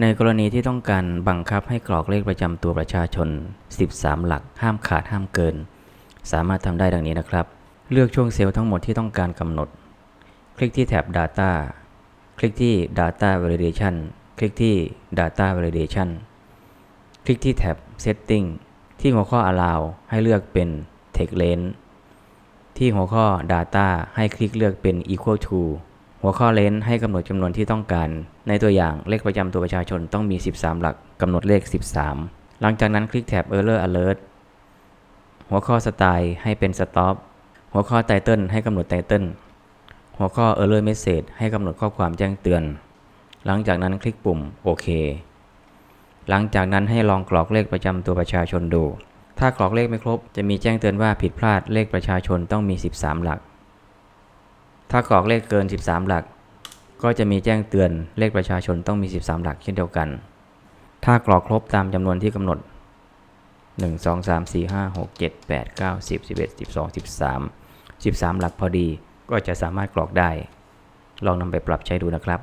ในกรณีที่ต้องการบังคับให้กรอกเลขประจำตัวประชาชน 13 หลัก ห้ามขาดห้ามเกิน สามารถทำได้ดังนี้นะครับ เลือกช่วงเซลล์ทั้งหมดที่ต้องการกำหนด คลิกที่แท็บ Data คลิกที่ Data Validation คลิกที่ Data Validation คลิกที่แท็บ Setting ที่หัวข้อ Allow ให้เลือกเป็น Text Length ที่หัวข้อ Data ให้คลิกเลือกเป็น Equal to หัวข้อ Length ให้กำหนดจำนวนที่ต้องการ ในตัวอย่างเลขประจำตัวประชาชนต้องมี 13 หลักกำหนดเลข 13 หลังจากนั้นคลิกแท็บ Error Alert หัวข้อ Style ให้เป็น Stop หัวข้อ Title ให้กำหนด Title หัวข้อ Error Message ให้กำหนดข้อความแจ้งเตือน หลังจากนั้นคลิกปุ่มโอเคหลังจากนั้นให้ลองกรอกเลขประจำตัวประชาชนดู ถ้ากรอกเลขไม่ครบ จะมีแจ้งเตือนว่าผิดพลาดเลขประชาชนต้องมี 13 หลัก ถ้ากรอกเลขเกิน 13 หลัก ก็จะมีแจ้งเตือนเลขประชาชนต้องมี 13 หลักเช่นเดียวกัน ถ้ากรอกครบตามจำนวนที่กำหนด 1 2 3 4 5 6 7 8 9 10 11 12 13 13 หลักพอดีก็จะสามารถกรอกได้ ลองนำไปปรับใช้ดูนะครับ